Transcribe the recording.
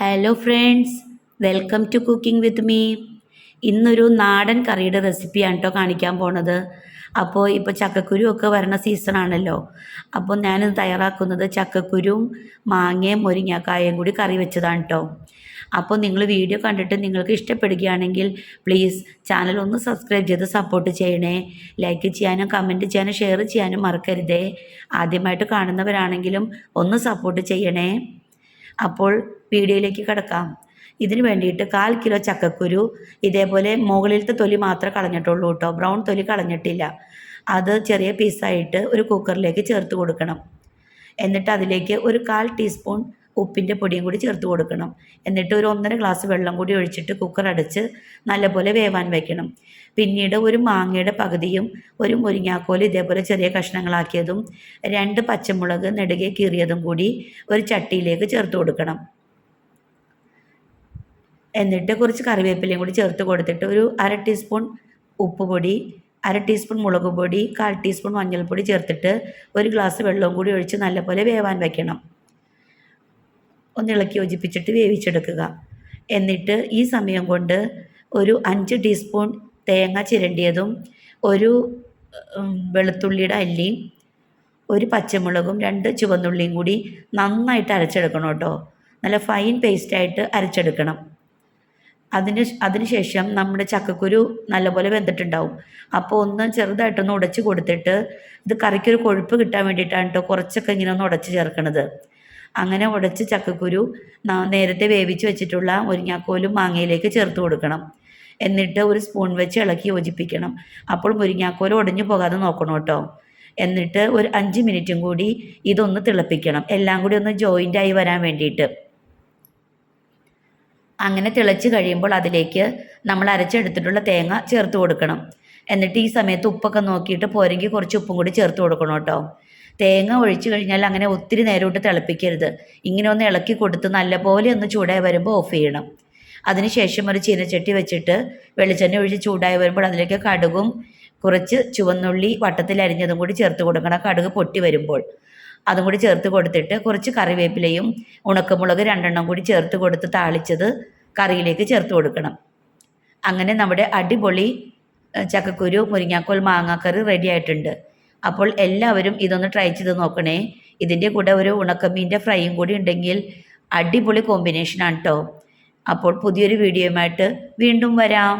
Hello friends welcome to cooking with me ഇന്നൊരു നാടൻ കറിയുടെ റെസിപ്പിയാണ് കേട്ടോ കാണിക്കാൻ പോണത്. അപ്പോൾ ഇപ്പോൾ ചക്കക്കുരു ഒക്കെ വരണ സീസണാണല്ലോ അപ്പോൾ ഞാനിത് തയ്യാറാക്കുന്നത് ചക്കക്കുരും മാങ്ങയും മുരിങ്ങാക്കായും കൂടി കറി വെച്ചതാണ് കേട്ടോ അപ്പോൾ നിങ്ങൾ വീഡിയോ കണ്ടിട്ട് നിങ്ങൾക്ക് ഇഷ്ടപ്പെടുകയാണെങ്കിൽ പ്ലീസ് ചാനൽ ഒന്ന് സബ്സ്ക്രൈബ് ചെയ്ത് സപ്പോർട്ട് ചെയ്യണേ. ലൈക്ക് ചെയ്യാനും കമന്റ് ചെയ്യാനും ഷെയർ ചെയ്യാനും മറക്കരുതേ. ആദ്യമായിട്ട് കാണുന്നവരാണെങ്കിലും ഒന്ന് സപ്പോർട്ട് ചെയ്യണേ. അപ്പോൾ വീഡിയോയിലേക്ക് കിടക്കാം. ഇതിന് വേണ്ടിയിട്ട് കാൽ കിലോ ചക്കക്കുരു ഇതേപോലെ മുകളിലത്തെ തൊലി മാത്രമേ കളഞ്ഞിട്ടുള്ളൂ കേട്ടോ. ബ്രൗൺ തൊലി കളഞ്ഞിട്ടില്ല. അത് ചെറിയ പീസായിട്ട് ഒരു കുക്കറിലേക്ക് ചേർത്ത് കൊടുക്കണം. എന്നിട്ട് അതിലേക്ക് ഒരു കാൽ ടീസ്പൂൺ ഉപ്പിന്റെ പൊടിയും കൂടി ചേർത്ത് കൊടുക്കണം. എന്നിട്ട് ഒരു ഒന്നര ഗ്ലാസ് വെള്ളം കൂടി ഒഴിച്ചിട്ട് കുക്കർ അടച്ച് നല്ലപോലെ വേവാൻ വയ്ക്കണം പിന്നീട് ഒരു മാങ്ങയുടെ പകുതിയും ഒരു മുരിങ്ങാക്കോൽ ഇതേപോലെ ചെറിയ കഷ്ണങ്ങളാക്കിയതും രണ്ട് പച്ചമുളക് നെടുകെ കീറിയതും കൂടി ഒരു ചട്ടിയിലേക്ക് ചേർത്ത് കൊടുക്കണം. എന്നിട്ട് കുറച്ച് കറിവേപ്പിലയും കൂടി ചേർത്ത് കൊടുത്തിട്ട് ഒരു അര ടീസ്പൂൺ ഉപ്പ് പൊടി അര ടീസ്പൂൺ മുളക് പൊടി കാൽ ടീസ്പൂൺ മഞ്ഞൾപ്പൊടി ചേർത്തിട്ട് ഒരു ഗ്ലാസ് വെള്ളവും കൂടി ഒഴിച്ച് നല്ലപോലെ വേവാൻ വയ്ക്കണം ഒന്ന് ഇളക്കി യോജിപ്പിച്ചിട്ട് വേവിച്ചെടുക്കുക. എന്നിട്ട് ഈ സമയം കൊണ്ട് ഒരു അഞ്ച് ടീസ്പൂൺ തേങ്ങ ചിരണ്ടിയതും ഒരു വെളുത്തുള്ളിയുടെ അല്ലിയും ഒരു പച്ചമുളകും രണ്ട് ചുവന്നുള്ളിയും കൂടി നന്നായിട്ട് അരച്ചെടുക്കണം കേട്ടോ. നല്ല ഫൈൻ പേസ്റ്റായിട്ട് അരച്ചെടുക്കണം. അതിന് അതിനുശേഷം നമ്മുടെ ചക്കക്കുരു നല്ലപോലെ വെന്തിട്ടുണ്ടാവും. അപ്പോൾ ഒന്ന് ചെറുതായിട്ടൊന്ന് ഉടച്ച് കൊടുത്തിട്ട് ഇത് കറിക്കൊരു കൊഴുപ്പ് കിട്ടാൻ വേണ്ടിയിട്ടാണ് കേട്ടോ കുറച്ചൊക്കെ ഇങ്ങനെ ഒന്ന് ഉടച്ച് ചേർക്കണത്. അങ്ങനെ ഉടച്ച് ചക്കക്കുരു നേരത്തെ വേവിച്ച് വെച്ചിട്ടുള്ള മുരിങ്ങാക്കോലും മാങ്ങയിലേക്ക് ചേർത്ത് കൊടുക്കണം. എന്നിട്ട് ഒരു സ്പൂൺ വെച്ച് ഇളക്കി യോജിപ്പിക്കണം. അപ്പോൾ മുരിങ്ങാക്കോൽ ഉടഞ്ഞു പോകാതെ നോക്കണം കേട്ടോ. എന്നിട്ട് ഒരു അഞ്ച് മിനിറ്റും കൂടി ഇതൊന്ന് തിളപ്പിക്കണം. എല്ലാം കൂടി ഒന്ന് ജോയിന്റ് ആയി വരാൻ വേണ്ടിയിട്ട്. അങ്ങനെ തിളച്ച് കഴിയുമ്പോൾ അതിലേക്ക് നമ്മൾ അരച്ചെടുത്തിട്ടുള്ള തേങ്ങ ചേർത്ത് കൊടുക്കണം. എന്നിട്ട് ഈ സമയത്ത് ഉപ്പൊക്കെ നോക്കിയിട്ട് പോരെങ്കിൽ കുറച്ച് ഉപ്പും കൂടി ചേർത്ത് കൊടുക്കണം കേട്ടോ. തേങ്ങ ഒഴിച്ചു കഴിഞ്ഞാൽ അങ്ങനെ ഒത്തിരി നേരോട്ട് തിളപ്പിക്കരുത്. ഇങ്ങനെ ഒന്ന് ഇളക്കി കൊടുത്ത് നല്ലപോലെ ഒന്ന് ചൂടായി വരുമ്പോൾ ഓഫ് ചെയ്യണം. അതിനുശേഷം ഒരു ചീനച്ചട്ടി വെച്ചിട്ട് വെളിച്ചെണ്ണ ഒഴിച്ച് ചൂടായി വരുമ്പോൾ അതിലേക്ക് കടുകും കുറച്ച് ചുവന്നുള്ളി വട്ടത്തിൽ അരിഞ്ഞതും കൂടി ചേർത്ത് കൊടുക്കണം. കടുക് പൊട്ടി വരുമ്പോൾ. അതും കൂടി ചേർത്ത് കൊടുത്തിട്ട് കുറച്ച് കറിവേപ്പിലയും ഉണക്കമുളക് രണ്ടെണ്ണം കൂടി ചേർത്ത് കൊടുത്ത് താളിച്ചത് കറിയിലേക്ക് ചേർത്ത് കൊടുക്കണം. അങ്ങനെ നമ്മുടെ അടിപൊളി ചക്കക്കുരു മുരിങ്ങാക്കോൽ മാങ്ങാക്കറി റെഡി ആയിട്ടുണ്ട്. അപ്പോൾ എല്ലാവരും ഇതൊന്ന് ട്രൈ ചെയ്ത് നോക്കണേ. ഇതിന്റെ കൂടെ ഒരു ഉണക്കമീന്റെ ഫ്രൈയും കൂടി ഉണ്ടെങ്കിൽ അടിപൊളി കോമ്പിനേഷനാണ് കേട്ടോ അപ്പോൾ പുതിയൊരു വീഡിയോയുമായിട്ട് വീണ്ടും വരാം.